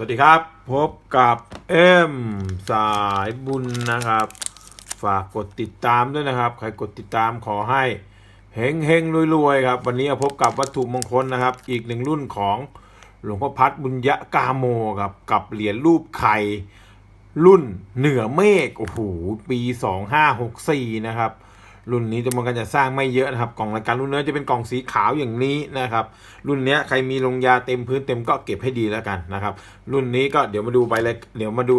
สวัสดีครับ พบกับเอ็มสายบุญนะครับ ฝากกดติดตามด้วยนะครับ ใครกดติดตามขอให้เฮงเฮงรวยๆครับ วันนี้พบกับวัตถุมงคลนะครับ อีกหนึ่งรุ่นของหลวงพ่อพัดบุญยะกาโมครับกับเหรียญรูปไข่รุ่นเหนือเมฆโอ้โหปี 2564 นะครับ รุ่นนี้จำนวนการจัดสร้างไม่เยอะนะครับ กล่องรายการรุ่นเนื้อจะเป็นกล่องสีขาวอย่างนี้นะครับ รุ่นนี้ใครมีลงยาเต็มพื้นเต็มก็เก็บให้ดีแล้วกันนะครับ รุ่นนี้ก็เดี๋ยวมาดูใบเลยเดี๋ยวมาดู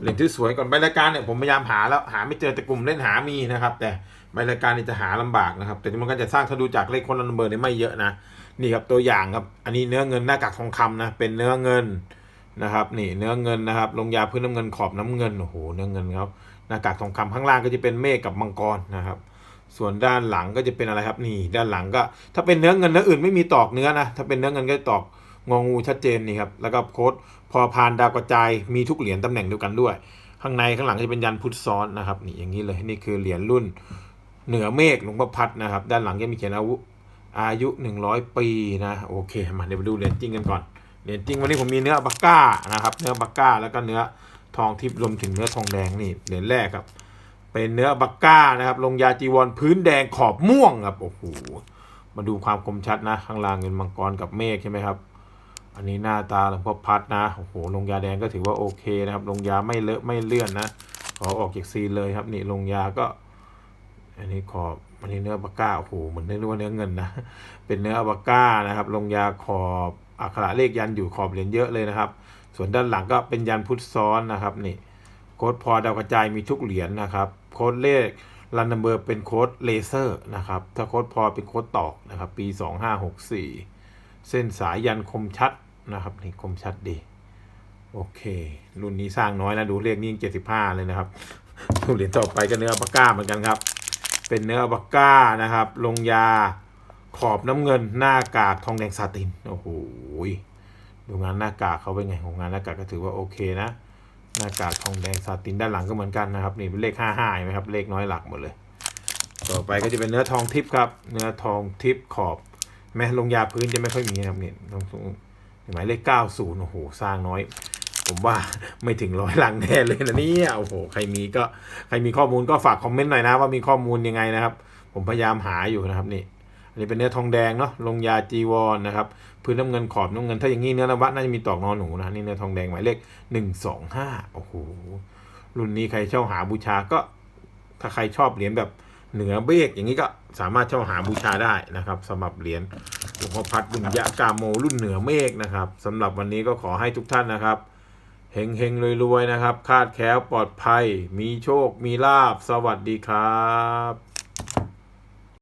เหรียญที่สวยก่อนใบรายการเนี่ยผมพยายามหาแล้วหาไม่เจอแต่กลุ่มเล่นหามีนะครับ แต่ใบรายการนี่จะหาลำบากนะครับ แต่จำนวนการจัดสร้างถ้าดูจากเลขคนละเบอร์เนี่ยไม่เยอะนะนี่ครับตัวอย่างครับ อันนี้เนื้อเงินหน้ากากทองคำนะเป็นเนื้อเงินนะครับนี่เนื้อเงินนะครับ ลงยาพื้นน้ำเงินขอบน้ำเงินโอ้โหเนื้อเงินครับหน้ากากทองคำข้างล่างก็จะเป็นเมฆกับมังกรนะครับ ส่วนด้านหลังก็จะเป็นอะไรครับนี่ ด้านหลังก็ ถ้าเป็นเนื้อเงินเนื้ออื่นไม่มีตอกเนื้อนะถ้าเป็นเนื้อเงินก็ตอกงองูชัดเจนนี่ครับแล้วก็โค้ดพอพานดาวกระจายมีทุกเหรียญตำแหน่งเดียวกันด้วย ข้างในข้างหลังจะเป็นยันพุทธซ้อนนะครับนี่อย่างนี้เลยนี่คือเหรียญรุ่นเหนือเมฆหลวงพ่อพัดนะครับ ด้านหลังจะมีเขียนอายุอายุ 100 ปีนะโอเคมาเดี๋ยวมาดูเหรียญจริงกันก่อนเหรียญจริงวันนี้ผมมีเนื้อบักก้านะครับ เนื้อบักก้าแล้วก็เนื้อทองทิพย์รวมถึงเนื้อทองแดงนี่เหรียญแรกครับ เป็นเนื้อบักก้านะครับลงยาจีวรพื้นแดงขอบม่วงครับโอ้โหมาดูความคมชัดนะ ข้างล่างเงินมังกรกับเมฆใช่ไหมครับ อันนี้หน้าตาหลวงพ่อพัดนะโอ้โหลงยาแดงก็ถือว่าโอเคนะครับ ลงยาไม่เลอะไม่เลื่อนนะขอออกจากซีนเลยครับนี่ลงยาก็ อันนี้ขอบอันนี้เนื้อบักก้าโอ้โหเหมือนนึกว่าเนื้อเงินนะเป็นเนื้อบักก้านะครับ ลงยาขอบอักขระเลขยันอยู่ขอบเหรียญเยอะเลยนะครับ ส่วนด้านหลังก็เป็นยันพุทธซ้อนนะครับนี่ โค้ดพอดาวกระจายมีทุกเหรียญนะครับ โค้ดเลขรันนัมเบอร์เป็นโค้ดเลเซอร์นะครับ ถ้าโค้ดพอเป็นโค้ดตอกนะครับ ปี 2564 เส้นสายยันคมชัดนะครับนี่คมชัดดี โอเค รุ่นนี้สร้างน้อยนะ ดูเลขนี้ยัง75 เลยนะครับดูเหรียญต่อไปก็เนื้อปากก้าเหมือนกันครับ เป็นเนื้อปากก้านะครับ ลงยาขอบน้ำเงินหน้ากากทองแดงซาติน โอ้โหดูงานหน้ากากเขาเป็นไงของงานหน้ากากก็ถือว่าโอเคนะ หน้ากากทองแดงซาตินด้านหลังก็เหมือนกันนะครับ นี่เป็นเลขห้าห้าเห็นไหมครับเลขน้อยหลักหมดเลย ต่อไปก็จะเป็นเนื้อทองทิพย์ครับ เนื้อทองทิพย์ขอบแม้ลงยาพื้นจะไม่ค่อยมีนะครับเนี่ยตรงสูงหมายเลขเก้าศูนย์โอ้โหสร้างน้อย ผมว่าไม่ถึงร้อยหลังแน่เลยนะเนี่ยโอ้โหใครมีก็ใครมีข้อมูลก็ฝากคอมเมนต์หน่อยนะว่ามีข้อมูลยังไงนะครับ ผมพยายามหาอยู่นะครับนี่ อันนี้เป็นเนื้อทองแดงเนาะลงยาจีวรนะครับพื้นน้ำเงินขอบน้ำเงินถ้าอย่างนี้เนื้อนวัดน่าจะมีตอกนอนหนูนะนี่เนื้อทองแดงหมายเลขหนึ่งสองห้าโอ้โหรุ่นนี้ใครเช่าหาบูชาก็ถ้าใครชอบเหรียญแบบเหนือเบกอย่างนี้ก็สามารถเช่าหาบูชาได้นะครับสำหรับเหรียญหลวงพ่อพัดบุญยะกาโมรุ่นเหนือเมฆนะครับสำหรับวันนี้ก็ขอให้ทุกท่านนะครับเฮงเฮงรวยๆนะครับ คาดแคล้วปลอดภัย มีโชค มีลาบ สวัสดีครับ